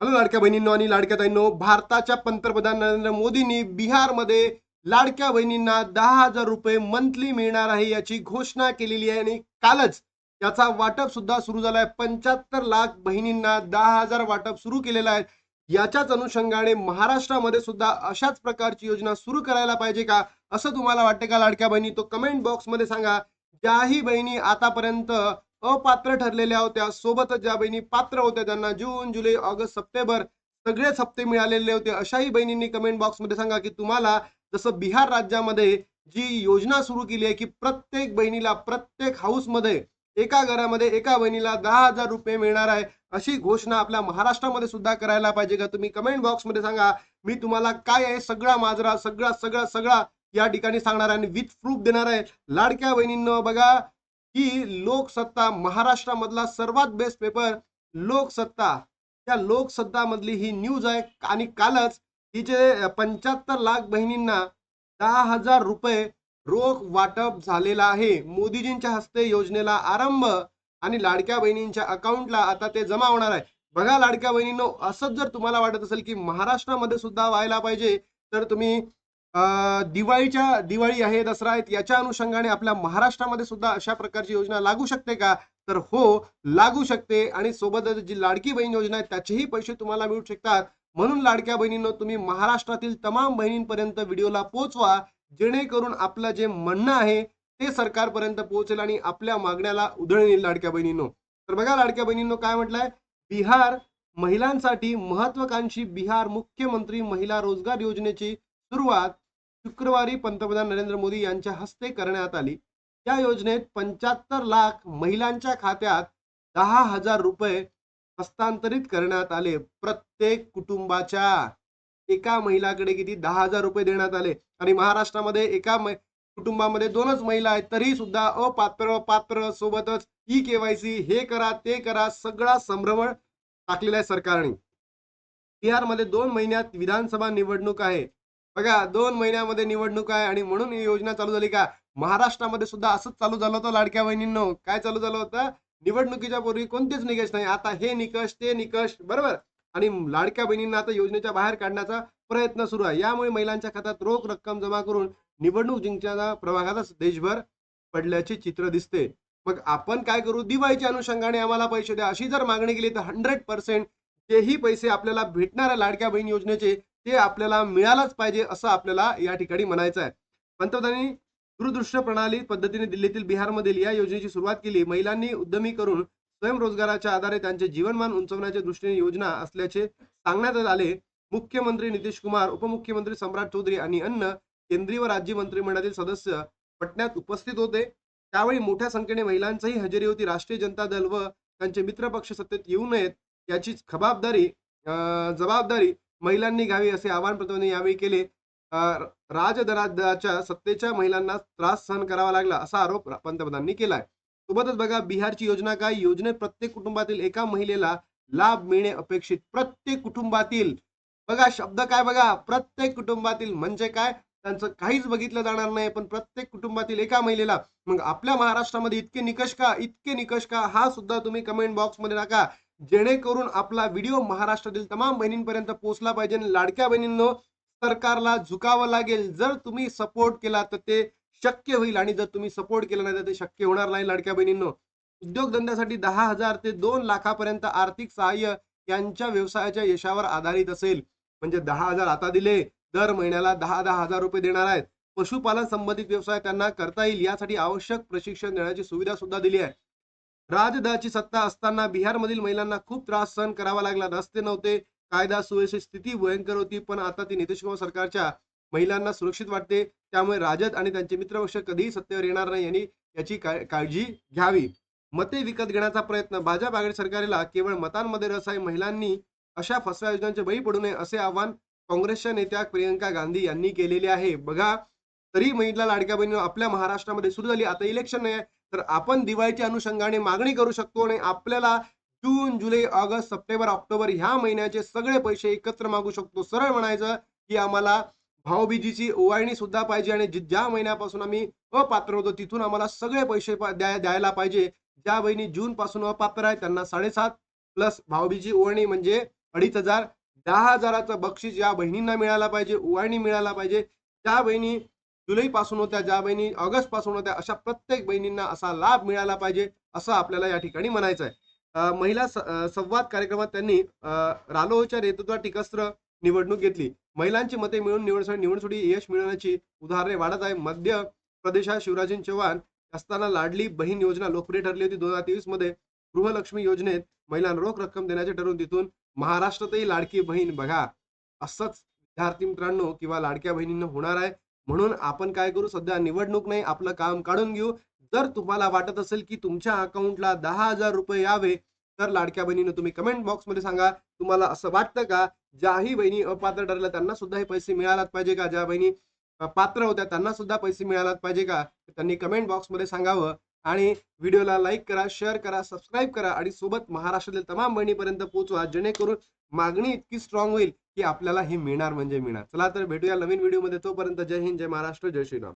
Hello लाडक्या बहिणींनो आणि लाडक्या ताईंनो भारताच्या पंतप्रधान नरेंद्र मोदींनी बिहारमध्ये लाडक्या बहिणींना दहा हजार रुपये मंथली मिळणार आहे याची घोषणा केलेली आहे आणि कालच याचा वाटप सुद्धा सुरू झालाय. पंच्याहत्तर लाख बहिणींना दहा हजार वाटप सुरू केलेलं आहे. याच्याच अनुषंगाने महाराष्ट्रामध्ये सुद्धा अशाच प्रकारची योजना सुरू करायला पाहिजे का? असं तुम्हाला वाटते का लाडक्या बहिणी? तो कमेंट बॉक्समध्ये सांगा. ज्याही बहिणी आतापर्यंत अपात्र ठरलेल्या होत्या. सोबतच ज्या बहिणी पात्र होत्या त्यांना जून जुलै ऑगस्ट सप्टेंबर सगळेच हप्ते मिळालेले होते अशाही बहिणींनी कमेंट बॉक्समध्ये सांगा की तुम्हाला जसं बिहार राज्यामध्ये जी योजना सुरू केली आहे की प्रत्येक बहिणीला प्रत्येक हाऊसमध्ये एका घरामध्ये एका बहिणीला दहा हजार रुपये मिळणार आहे अशी घोषणा आपल्या महाराष्ट्रामध्ये सुद्धा करायला पाहिजे का? तुम्ही कमेंट बॉक्समध्ये सांगा. मी तुम्हाला काय आहे? सगळा माजरा सगळा सगळा सगळा या ठिकाणी सांगणार आहे आणि विथ प्रूफ देणार आहे. लाडक्या बहिणींना बघा की लोकसत्ता महाराष्ट्रामधला सर्वात बेस्ट पेपर लोकसत्ता. त्या लोकसत्ता मधली ही न्यूज आहे आणि कालच तिचे पंच्याहत्तर लाख बहिणींना दहा हजार रुपये रोख वाटप झालेला आहे. मोदीजींच्या हस्ते योजनेला आरंभ आणि लाडक्या बहिणींच्या अकाउंटला आता ते जमा होणार आहे. बघा लाडक्या बहिणींनो असंच जर तुम्हाला वाटत असेल की महाराष्ट्रामध्ये सुद्धा व्हायला पाहिजे तर तुम्ही दिवाळीच्या दिवाळी आहे दसरा आहेत याच्या अनुषंगाने आपल्या महाराष्ट्रामध्ये सुद्धा अशा प्रकारची योजना लागू शकते का? तर हो लागू शकते आणि सोबतच जी लाडकी बहीण योजना आहे त्याचेही पैसे तुम्हाला मिळू शकतात. म्हणून लाडक्या बहिणींनो तुम्ही महाराष्ट्रातील तमाम बहिणींपर्यंत व्हिडिओला पोहोचवा. जेणेकरून आपलं जे म्हणणं आहे ते सरकारपर्यंत पोहोचेल आणि आपल्या मागण्याला उधळ येईल लाडक्या बहिणींनो. तर बघा लाडक्या बहिणींनो काय म्हटलंय? बिहार महिलांसाठी महत्वाकांक्षी बिहार मुख्यमंत्री महिला रोजगार योजनेची सुरुवात शुक्रवारी पंतप्रधान नरेंद्र मोदी यांच्या हस्ते करण्यात आली. या योजनेत पंच्याहत्तर लाख महिलांच्या खात्यात दहा हजार रुपये हस्तांतरित करण्यात आले. प्रत्येक कुटुंबाच्या एका महिलाकडे किती? दहा हजार रुपये देण्यात आले. आणि महाराष्ट्रामध्ये एका कुटुंबामध्ये दोनच महिला आहेत तरी सुद्धा अपात्र पात्र सोबतच ई केवायसी हे करा ते करा सगळा संभ्रमण टाकलेला आहे सरकारने. बिहारमध्ये दोन महिन्यात विधानसभा निवडणूक आहे. बघा दोन महिन्यामध्ये निवडणूक आहे आणि म्हणून ही योजना चालू झाली का? महाराष्ट्रामध्ये सुद्धा असंच चालू झालं होतं लाडक्या बहिणींनो. काय चालू झालं होतं? निवडणुकीच्या पूर्वी कोणतेच निकष नाही. आता हे निकष ते निकष बरोबर? आणि लाडक्या बहिणींना आता योजनेच्या बाहेर काढण्याचा प्रयत्न सुरू आहे. यामुळे महिलांच्या खात्यात रोख रक्कम जमा करून निवडणूक जिंकण्याचा प्रभागातच देशभर पडल्याचे चित्र दिसते. मग आपण काय करू? दिवाळीच्या अनुषंगाने आम्हाला पैसे द्या. अशी जर मागणी केली तर हंड्रेड पर्सेंट तेही पैसे आपल्याला भेटणाऱ्या लाडक्या बहीण योजनेचे ते आपल्याला मिळालंच पाहिजे असं आपल्याला या ठिकाणी म्हणायचं आहे. पंतप्रधानांनी दूरदृश्य प्रणाली पद्धतीने दिल्लीतील बिहारमधील या योजनेची सुरुवात केली. महिलांनी उद्यमी करून स्वयंरोजगाराच्या आधारे त्यांचे जीवनमान उंचवण्याच्या दृष्टीने योजना असल्याचे सांगण्यात आले. मुख्यमंत्री नितीश कुमार उपमुख्यमंत्री सम्राट चौधरी आणि अन्न केंद्रीय व राज्य मंत्रिमंडळातील सदस्य पटण्यात उपस्थित होते. त्यावेळी मोठ्या संख्येने महिलांचीही हजेरी होती. राष्ट्रीय जनता दल व त्यांचे मित्रपक्ष सत्तेत येऊ नयेत याची खबरदारी अं, जबाबदारी महिलांनी घ्यावी असे आवाहन पंतप्रधानांनी यावेळी केले. राजदराच्या सत्तेच्या महिलांना त्रास सहन करावा लागला असा आरोप पंतप्रधानांनी केलाय. सोबतच बघा बिहारची योजना काय? योजनेत प्रत्येक कुटुंबातील एका महिलेला लाभ मिळणे अपेक्षित. प्रत्येक कुटुंबातील बघा शब्द काय बघा? प्रत्येक कुटुंबातील म्हणजे काय? त्यांचं काहीच बघितलं जाणार नाही पण प्रत्येक कुटुंबातील एका महिलेला. मग आपल्या महाराष्ट्रामध्ये इतके निकष का? इतके निकष का? हा सुद्धा तुम्ही कमेंट बॉक्समध्ये टाका. जेणेकरून आपला व्हिडिओ महाराष्ट्रातील तमाम बहिणींपर्यंत पोहोचला पाहिजे आणि लाडक्या बहिणींनो सरकारला झुकावं लागेल. जर तुम्ही सपोर्ट केला तर ते शक्य होईल आणि जर तुम्ही सपोर्ट केला नाही तर ते शक्य होणार नाही लाडक्या बहिणींनो. उद्योगधंद्यासाठी दहा हजार ते दोन लाखापर्यंत आर्थिक सहाय्य यांच्या व्यवसायाच्या यशावर आधारित असेल. म्हणजे दहा हजार आता दिले दर महिन्याला दहा दहा हजार रुपये देणार आहेत. पशुपालन संबंधित व्यवसाय त्यांना करता येईल. यासाठी आवश्यक प्रशिक्षण देण्याची सुविधा सुद्धा दिली आहे. राजदाची सत्ता असताना बिहारमधील महिलांना खूप त्रास सहन करावा लागला. रस्ते नव्हते कायदा सुव्यवस्थित स्थिती भयंकर होती पण आता ती नितीश कुमार सरकारच्या महिलांना सुरक्षित वाटते. त्यामुळे राजद आणि त्यांचे मित्रपक्ष कधीही सत्तेवर येणार नाही यांनी याची काळजी घ्यावी. मते विकत घेण्याचा प्रयत्न भाजप आघाडी सरकारला केवळ मतांमध्ये रस आहे महिलांनी अशा फसव्या योजनांचे बळी पडू नये असे आवाहन काँग्रेसच्या नेत्या प्रियंका गांधी यांनी केलेले आहे. बघा तरी महिला लाडक्या बहिणी आपल्या महाराष्ट्रामध्ये सुरू झाली आता इलेक्शन नाही आहे, तर आपण दिवाळीच्या अनुषंगाने मागणी करू शकतो आणि आपल्याला जून जुलै ऑगस्ट सप्टेंबर ऑक्टोबर ह्या महिन्याचे सगळे पैसे एकत्र मागू शकतो. सरळ म्हणायचं की आम्हाला भाऊबीजीची ओवाळणी सुद्धा पाहिजे आणि ज्या महिन्यापासून आम्ही अपात्र होतो तिथून आम्हाला सगळे पैसे द्यायला पाहिजे. ज्या बहिणी जून पासून अपात्र आहे त्यांना साडेसात प्लस भाऊबीजी ओवाळणी म्हणजे अडीच हजार. दहा हजाराचं बक्षीस या बहिणींना मिळाला पाहिजे ओवाळणी मिळाला पाहिजे. ज्या बहिणी जुलै पासून होत्या ज्या बहिणी ऑगस्टपासून होत्या अशा प्रत्येक बहिणींना असा लाभ मिळाला पाहिजे असं आपल्याला या ठिकाणी म्हणायचं आहे. महिला संवाद कार्यक्रमात त्यांनी रालोच्या नेतृत्वात टिकस्त्र निवडणूक घेतली. महिलांची मते मिळून निवड निवडणुकी यश मिळवण्याची उदाहरणे वाढत आहे. मध्य प्रदेशात शिवराजन चव्हाण असताना लाडली बहीण योजना लोकप्रिय ठरली होती. दोन हजार तेवीसमध्ये गृहलक्ष्मी योजनेत महिलांना रोख रक्कम देण्याचे ठरवून तिथून महाराष्ट्रातही लाडकी बहीण बघा. असंच विद्यार्थी मित्रांनो किंवा लाडक्या बहिणींना होणार आहे. म्हणून आपण काय करू सध्या निवडणूक नाही आपलं काम काढून घेऊ. जर तुम्हाला वाटत असेल की तुमच्या अकाउंटला दहा हजार रुपये यावे तर लाडक्या बहिणीनं तुम्ही कमेंट बॉक्समध्ये सांगा. तुम्हाला असं वाटतं का? ज्याही बहिणी अपात्र ठरल्या त्यांना सुद्धा हे पैसे मिळालाच पाहिजे का? ज्या बहिणी पात्र होत्या त्यांना सुद्धा पैसे मिळालाच पाहिजे का? त्यांनी कमेंट बॉक्समध्ये सांगावं. आणि व्हिडिओला लाईक करा शेअर करा सबस्क्राईब करा आणि सोबत महाराष्ट्रातील तमाम बहिणीपर्यंत पोहोचवा. जेणेकरून मागणी इतकी स्ट्रॉंग होईल की आपल्याला हे मिळणार म्हणजे मिळणार. चला तर भेटूया नवीन व्हिडिओमध्ये तोपर्यंत जय हिंद जय महाराष्ट्र जय श्रीराम.